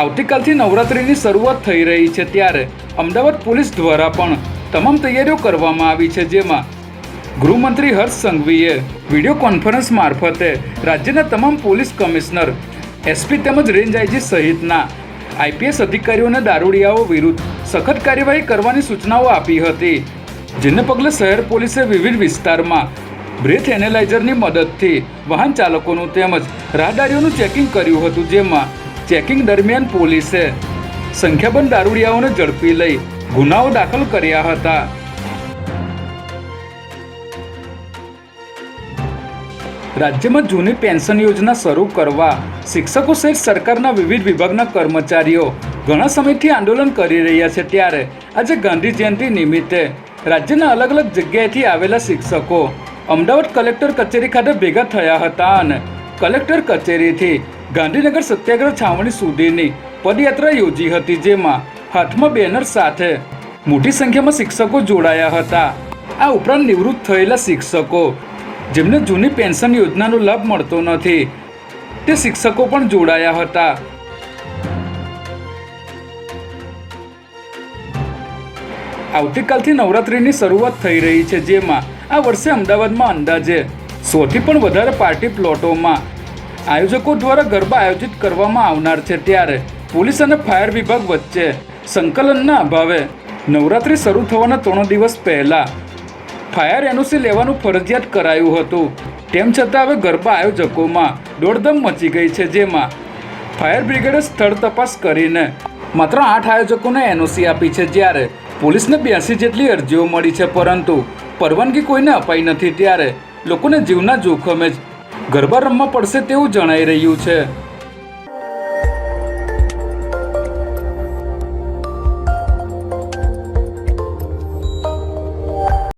આવતીકાલથી નવરાત્રિની શરૂઆત થઈ રહી છે ત્યારે અમદાવાદ પોલીસ દ્વારા પણ તમામ તૈયારીઓ કરવામાં આવી છે જેમાં ગૃહમંત્રી હર્ષ સંઘવીએ વીડિયો કોન્ફરન્સ મારફતે રાજ્યના તમામ પોલીસ કમિશનર, એસપી તેમજ રેન્જ આઈજી સહિતના આઈપીએસ અધિકારીઓને દારૂડિયાઓ વિરુદ્ધ સખત કાર્યવાહી કરવાની સૂચનાઓ આપી હતી. જેને પગલે શહેર પોલીસે વિવિધ વિસ્તારમાં બ્રેથ એનેલાઇઝરની મદદથી વાહન ચાલકોનું તેમજ રાહદારીઓનું ચેકિંગ કર્યું હતું, જેમાં ચેકિંગ દરમિયાન પોલીસે સંખ્યાબંધ દારૂડિયાઓને ઝડપી લઈ ગુનાઓ દાખલ કર્યા હતા. રાજ્યમાં જૂની પેન્શન યોજના શરૂ કરવા શિક્ષકો સહિત સરકારના વિવિધ વિભાગના કર્મચારીઓ ઘણા સમયથી આંદોલન કરી રહ્યા છે ત્યારે આજે ગાંધી જયંતિ નિમિત્તે રાજ્યના અલગ અલગ જગ્યાએથી આવેલા શિક્ષકો અમદાવાદ કલેક્ટર કચેરી ખાતે ભેગા થયા હતા અને કલેક્ટર કચેરીથી ગાંધીનગર સત્યાગ્રહ છાવણી સુધીની પદયાત્રા યોજી હતી, જેમાં હાથમાં બેનર સાથે મોટી સંખ્યામાં શિક્ષકો જોડાયા હતા. આ ઉપરાંત નિવૃત્ત થયેલા શિક્ષકો, જેમને જૂની પેન્શન યોજનાનો લાભ મળતો નથી, તે શિક્ષકો પણ જોડાયા હતા. આવતીકાલથી નવરાત્રિની શરૂઆત થઈ રહી છે, જેમાં આ વર્ષે અમદાવાદમાં અંદાજે સોથી પણ વધારે પાર્ટી પ્લોટોમાં આયોજકો દ્વારા ગરબા આયોજિત કરવામાં આવનાર છે ત્યારે પોલીસ અને ફાયર વિભાગ વચ્ચે સંકલનના અભાવે નવરાત્રિ શરૂ થવાના ત્રણ દિવસ પહેલાં ફાયર એનઓસી લેવાનું ફરજિયાત કરાયું હતું. તેમ છતાં હવે ગરબા આયોજકોમાં દોડધમ મચી ગઈ છે જેમાં ફાયર બ્રિગેડે સ્થળ તપાસ કરીને માત્ર આઠ આયોજકોને એનઓસી આપી છે જ્યારે પોલીસને બ્યાસી જેટલી અરજીઓ મળી છે પરંતુ પરવાનગી કોઈને અપાઈ નથી. ત્યારે લોકોને જીવના જોખમે જ ગરબા રમવા પડશે તેવું જણાઈ રહ્યું છે.